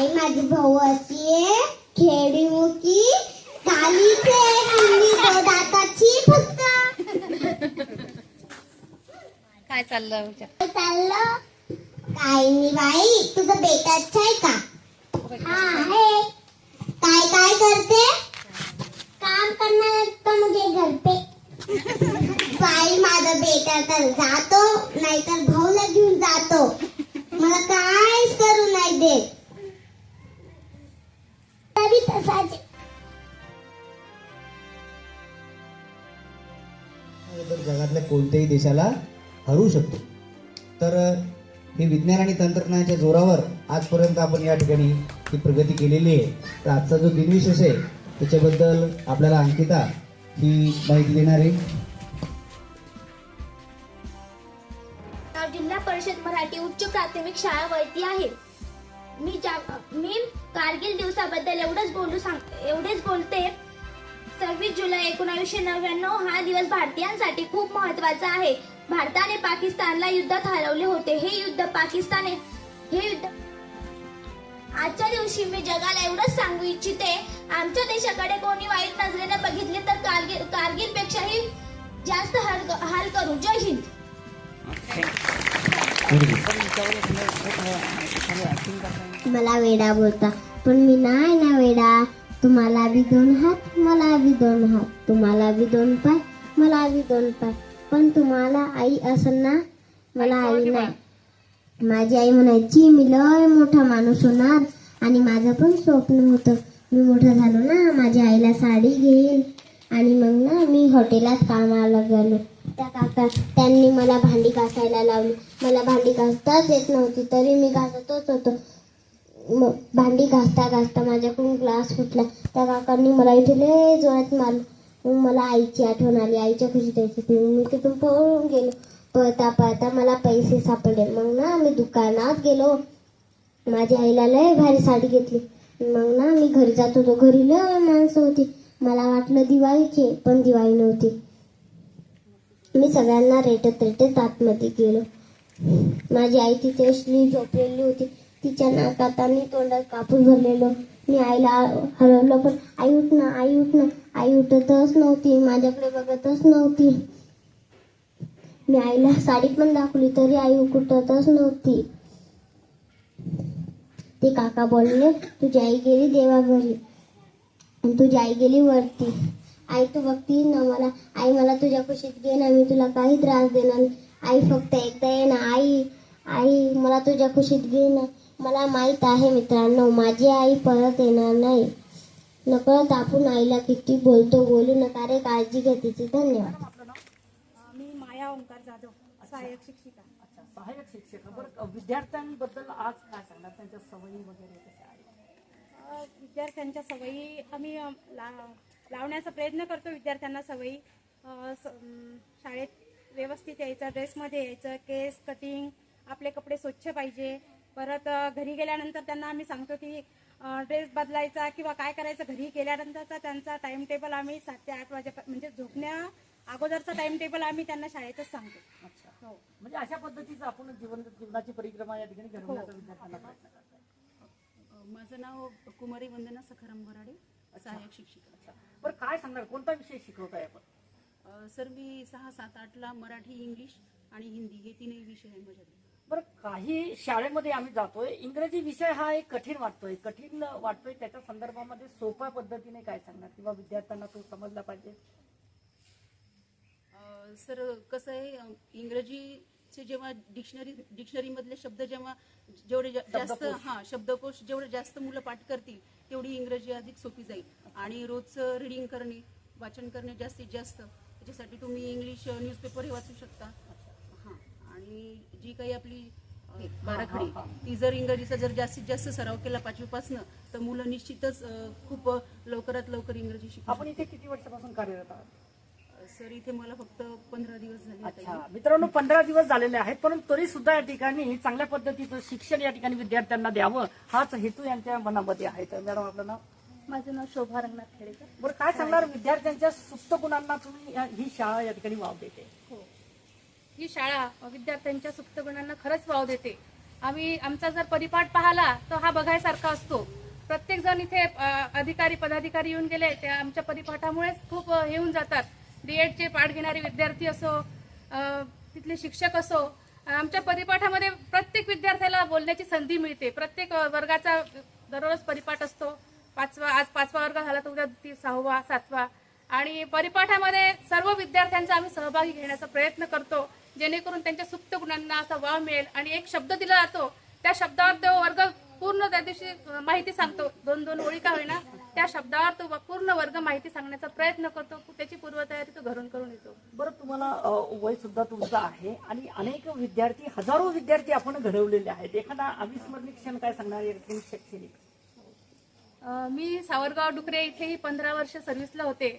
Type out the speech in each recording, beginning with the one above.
आई माझी भाऊ अशी आहे. खेडी मुकी कालीचे दाताची फक्त काय चाललं काय चाललं? काही नाही बाई तुझं बेटा अच्छा आहे का? हा आहे. काय काय करते? काम करणार तर मुझे घर पे? बाई माझा बेटा तर जातो नाहीतर भाऊला घेऊन जातो. मला काहीच करू नाही देत. कोणत्याही देशाला हरवू शकतो. तर हे विज्ञान आणि तंत्रज्ञानाच्या जोरावर आजपर्यंत आपण या ठिकाणी ही प्रगती केलेली आहे. तर आजचा जो दिनविशेष आहे त्याच्याबद्दल आपल्याला अंकिता ही माहिती देणार आहे. जिल्हा परिषद मराठी उच्च प्राथमिक शाळा वैती आहे. मी मी कारगिल दिवसाबद्दल एवढंच बोलू सांग एवढेच बोलते. सव्वीस जुलै एकोणावीसशे नव्याण्णव हा दिवस भारतीयांसाठी खूप महत्त्वाचा आहे. भारताने पाकिस्तानला युद्धात हरवले होते. हे युद्ध पाकिस्ताने हे युद्ध आजच्या दिवशी मी जगाला एवढंच सांगू इच्छिते आमच्या देशाकडे कोणी वाईट नजरेने बघितले तर कारगिल कारगिल पेक्षाही जास्त हल हाल करू. जय हिंद. मला वेडा बोलता पण मी नाही ना वेडा. तुम्हाला बी दोन हात मला बी दोन हात. तुम्हाला बी दोन पाय मला बी दोन पाय. पण तुम्हाला आई असेल ना मला आई नाही. माझी आई म्हणायची मी लय मोठा माणूस होणार आणि माझं पण स्वप्न होतं. मी मोठा झालो ना माझ्या आईला साडी घेईल आणि मग ना मी हॉटेलात कामाला गेलो. त्या काका त्यांनी मला भांडी घासायला लावली. मला भांडी घासताच येत नव्हती तरी मी घासतच होतो. मग भांडी घासता घासता माझ्याकडून ग्लास फुटला. त्या काकांनी मला इथे लय जोरात मारलं. मला आईची आठवण आली. आईच्या खुशी द्यायची मी तिथून पळून गेलो. पळता पळता मला पैसे सापडले. मग ना मी दुकानात गेलो. माझ्या आईला लय भारी साडी घेतली. मग ना मी घरी जात होतो. घरी लय माणसं होती. मला वाटलं दिवाळीची पण दिवाळी नव्हती. मी सगळ्यांना रेटत रेटत आतमध्ये गेलो. माझी आई तिथे असली झोपलेली होती. तिच्या नाकात आणि तोंडात कापूस भरलेलो. मी आईला हरवलं पण आई उठणं आई उठणं आई उठतच नव्हती माझ्याकडे बघतच नव्हती. मी आईला साडी पण दाखवली तरी आई उठतच नव्हती. ते काका बोलले तुझी आई गेली देवा घरी आणि तुझी आई गेली वरती. आई तू बघतीस ना मला? आई मला तुझ्या खुशीत घे ना मी तुला काही त्रास देणार नाही. आई फक्त एकदा ये ना. आई आई मला तुझ्या खुशीत घे ना. मला माहीत आहे मित्रांनो माझी आई परत येणार नाही. नकळत आपण आईला किती बोलतो बोलू नका रे काळजी घे तिची. धन्यवाद. मी माया ओंकार जाधव सहाय्यक शिक्षिका. अच्छा सहाय्यक शिक्षक. बरं विद्यार्थ्यांबद्दल आज काय सांगणार? त्यांच्या सवयी वगैरे कशा आहेत? अ, विद्यार्थ्यांच्या सवयी आम्ही लावण्याचा प्रयत्न करतो विद्यार्थ्यांना सवयी. शाळेत व्यवस्थित यायचं ड्रेसमध्ये यायचं केस कटिंग आपले कपडे स्वच्छ पाहिजे. परत घरी गेल्यानंतर त्यांना आम्ही सांगतो की ड्रेस बदलायचा किंवा काय करायचं घरी गेल्यानंतरचा त्यांचा टाइम टेबल आम्ही सात ते आठ वाजे म्हणजे झोपण्या अगोदरचा टाइम टेबल आम्ही त्यांना शाळेतच सांगतो. अच्छा. हो. म्हणजे अशा पद्धतीचं आपण जीवन जीवनाची परिक्रमा या ठिकाणी घडवण्याचा विद्यार्थ्यांना प्रयत्न करताय. माझं नाव कुमारी वंदना सखाराम बराडे सहाय्यक शिक्षिका. अच्छा. बरं काय सांगणार? कोणता विषय शिकवताय आपण? अ, सर मी सहा सात आठला मराठी इंग्लिश आणि हिंदी हे तीनही विषय आहे माझ्याकडे. बरं काही शाळेमध्ये आम्ही जातोय. इंग्रजी विषय हा एक कठीण वाटतोय. कठीण वाटतोय त्याच्या संदर्भामध्ये सोप्या पद्धतीने काय सांगणार? किंवा विद्यार्थ्यांना तो समजला पाहिजे? सर कसं आहे इंग्रजीचे जेव्हा डिक्शनरी डिक्शनरीमधले शब्द जेव्हा जेवढे जास्त. हा शब्दकोश जेवढे जास्त मुलं पाठ करतील तेवढी इंग्रजी अधिक सोपी जाईल. आणि रोजचं रिडिंग करणे वाचन करणे जास्तीत जास्त. त्याच्यासाठी तुम्ही इंग्लिश न्यूजपेपरही वाचू शकता. हां आणि जी काही आपली बाराखडी ती जर इंग्रजीचा जर जास्तीत जास्त सराव केला पाचवीपासनं तर मुलं निश्चितच खूप लवकरात लवकर इंग्रजी शिकू आपण इथे किती वर्षापासून कार्यरत आहात? शकतात. सर इथे मला फक्त पंधरा दिवस झाले मित्रांनो पंधरा दिवस झालेले आहेत परंतु तरी सुद्धा या ठिकाणी चांगल्या पद्धतीचं शिक्षण या ठिकाणी विद्यार्थ्यांना द्यावं हाच हेतू यांच्या मनामध्ये आहे. तर मॅडम आपलं नाव? माझं नाव शोभा रंगनाथ खेडेकर. बरं काय सांगणार? विद्यार्थ्यांच्या सुप्त गुणांना तुम्ही ही शाळा या ठिकाणी वाव देते. ही शाळा विद्यार्थ्यांच्या सुप्त गुणांना खरंच वाव देते. आम्ही आमचा जर परिपाठ पाहिला तर हा बघायसारखा असतो. प्रत्येक जण इथे अधिकारी पदाधिकारी येऊन गेले त्या आमच्या परिपाठामुळेच खूप हे होऊन जातात. डीएडचे पाठ घेणारे विद्यार्थी असो तिथले शिक्षक असो आमच्या परिपाठामध्ये प्रत्येक विद्यार्थ्याला बोलण्याची संधी मिळते. प्रत्येक वर्गाचा दररोज परिपाठ असतो. पाचवा आज पाचवा वर्ग झाला तर उद्या सहावा सातवा. आणि परिपाठामध्ये सर्व विद्यार्थ्यांचा आम्ही सहभागी घेण्याचा प्रयत्न करतो. जेणेकरून त्यांच्या सुप्त गुणांना असा वाव मिळेल. आणि एक शब्द दिला जातो त्या शब्दावर तो वर्ग पूर्ण त्या दिवशी माहिती सांगतो. दोन दोन ओळी का होईना त्या शब्दावर तो पूर्ण वर्ग माहिती सांगण्याचा प्रयत्न करतो. त्याची पूर्वतयारी तो घरून करून येतो. बरं तुम्हाला वय सुद्धा तुमचं आहे आणि अनेक विद्यार्थी हजारो विद्यार्थी आपण घडवलेले आहेत. एखादा अविस्मरणीय क्षण काय सांगणार शैक्षणिक? मी सावरगाव डुकरे इथेही पंधरा वर्ष सर्व्हिसला होते.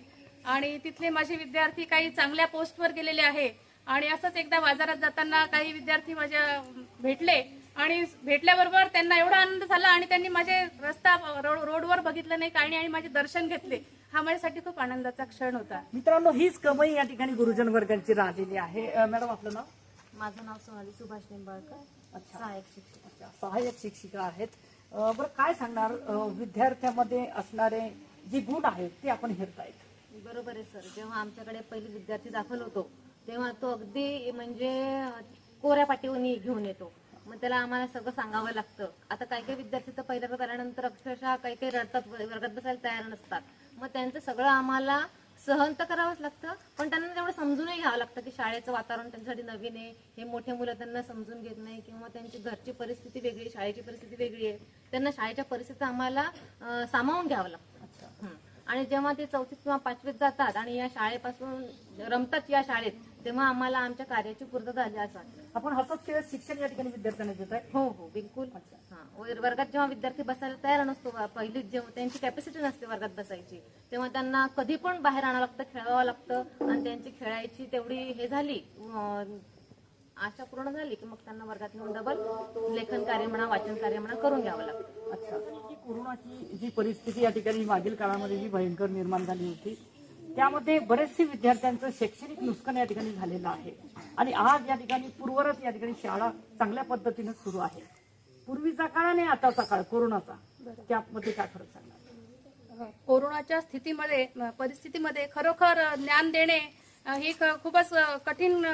आणि तिथले माझे विद्यार्थी काही चांगल्या पोस्टवर गेलेले आहे. आणि असंच एकदा बाजारात जाताना काही विद्यार्थी माझ्या भेटले आणि भेटल्याबरोबर त्यांना एवढा आनंद झाला आणि त्यांनी माझे रस्ता रोड- रोडवर बघितलं नाही काही नाही आणि माझे दर्शन घेतले. हा माझ्यासाठी खूप आनंदाचा क्षण होता. मित्रांनो हीच कमाई या ठिकाणी गुरुजन वर्गांची राहिलेली आहे. मॅडम आपलं नाव? माझं नाव सोनाली सुभाष निंबाळकर. अच्छा. सहाय्यक शिक्षक. अच्छा, सहाय्यक शिक्षिका आहेत. बरं काय सांगणार? विद्यार्थ्यामध्ये असणारे जे गुण आहेत ते आपण हेरतायत. बरोबर आहे सर. जेव्हा आमच्याकडे पहिले विद्यार्थी दाखल होतो तेव्हा तो अगदी म्हणजे कोऱ्या पाठीवनी घेऊन येतो. मग त्याला आम्हाला सगळं सांगावं लागतं. आता काही काही विद्यार्थी तर पहिल्या आल्यानंतर अक्षरशः काही काही रडतात वर्गात बसायला तयार नसतात. मग त्यांचं सगळं आम्हाला सहन तर करावंच लागतं पण त्यांना तेवढं समजूनही घ्यावं लागतं की शाळेचं वातावरण त्यांच्यासाठी नवीन आहे. हे मोठे मुलं त्यांना समजून घेत नाही किंवा त्यांची घरची परिस्थिती वेगळी आहे, शाळेची परिस्थिती वेगळी आहे. त्यांना शाळेच्या परिस्थितीत आम्हाला सामावून घ्यावं लागतं. आणि जेव्हा ते चौथीत किंवा पाचवीत जातात आणि या शाळेपासून रमतात या शाळेत तेव्हा आम्हाला आमच्या कार्याची पूर्तता झाली असं वाटतं. आपण हसत खेळत शिक्षण या ठिकाणी विद्यार्थ्यांना देत आहे? हो हो बिलकुल. हा वर- वर्गात जेव्हा विद्यार्थी बसायला तयार नसतो पहिलीच जेव्हा त्यांची कॅपॅसिटी नसते वर्गात बसायची तेव्हा त्यांना कधी पण बाहेर आणावं लागतं खेळावं लागतं आणि त्यांची खेळायची तेवढी हे झाली आशा पूर्ण झाली की मग त्यांना वर्गात नेऊन डबल लेखन कार्य म्हणा वाचन कार्य म्हणा करून घ्यावं लागतं. अच्छा. ही कोरोनाची जी परिस्थिती या ठिकाणी मागील काळामध्ये जी भयंकर निर्माण झाली होती त्यामध्ये बरेचसे विद्यार्थ्यांचं शैक्षणिक नुकसान या ठिकाणी झालेलं आहे. आणि आज या ठिकाणी पूर्वरत या ठिकाणी शाळा चांगल्या पद्धतीने सुरू आहे. पूर्वीचा काळ आणि आताचा काळ कोरोनाचा त्यामध्ये काय फरक सांगणार? कोरोनाच्या स्थितीमध्ये परिस्थितीमध्ये खरोखर ज्ञान देणे ही खूपच कठीण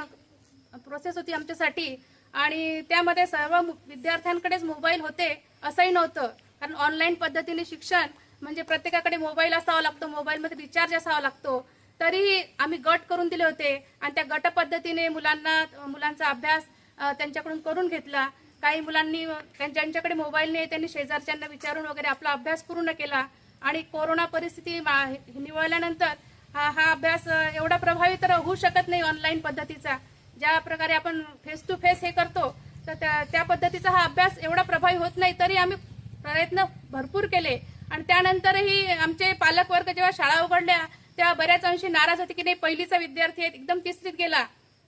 प्रोसेस होती आमच्यासाठी. आणि त्यामध्ये सर्व विद्यार्थ्यांकडेच मोबाईल होते असंही नव्हतं. कारण ऑनलाईन पद्धतीने शिक्षण म्हणजे प्रत्येकाकडे मोबाईल असावा लागतो मोबाईलमध्ये रिचार्ज असावा लागतो. तरीही आम्ही गट करून दिले होते आणि त्या गट पद्धतीने मुलांना मुलांचा अभ्यास त्यांच्याकडून करून घेतला. काही मुलांनी त्यां- ज्यांच्याकडे मोबाईल नाही त्यांनी शेजारच्यांना विचारून वगैरे आपला अभ्यास पूर्ण केला. आणि कोरोना परिस्थिती मा- निवळल्यानंतर हा हा अभ्यास एवढा प्रभावी तर होऊ शकत नाही ऑनलाईन पद्धतीचा. ज्या प्रकारे आपण फेस टू फेस हे करतो तर त्या त्या पद्धतीचा हा अभ्यास एवढा प्रभावी होत नाही तरी आम्ही प्रयत्न भरपूर केले. आणि त्यानंतरही आमचे पालक वर्ग जेव्हा शाळा उघडल्या तेव्हा बऱ्याच अंशी नाराज होते की नाही पहिलीचा विद्यार्थी आहे एकदम तिसरीत गेला.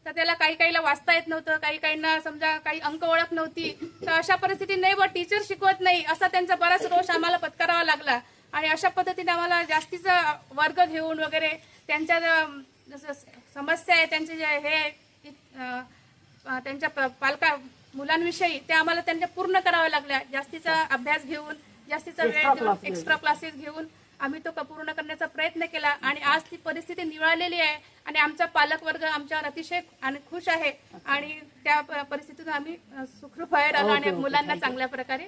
तर त्याला काही काहीला वाचता येत नव्हतं काही काहींना समजा काही अंक ओळख नव्हती. तर अशा परिस्थितीत नाही व टीचर शिकवत नाही असा त्यांचा बराच रोष आम्हाला पत्करावा लागला. आणि अशा पद्धतीने आम्हाला जास्तीचा वर्ग घेऊन वगैरे त्यांच्या जसं समस्या आहे त्यांचे जे हे आहे, त्यांच्या पालका मुलांविषयी ते आम्हाला त्यांच्या पूर्ण कराव्या लागल्या जास्तीचा अभ्यास घेऊन जास्तीचा वेळ देऊन classes. एक्स्ट्रा क्लासेस घेऊन आम्ही तो पूर्ण करण्याचा प्रयत्न केला आणि आज ती परिस्थिती निवळलेली आहे आणि आमचा पालक वर्ग आमच्यावर अतिशय आणि खुश आहे आणि त्या परिस्थितीतून आम्ही सुखरूप बाहेर आलो आणि. मुलांना. चांगल्या प्रकारे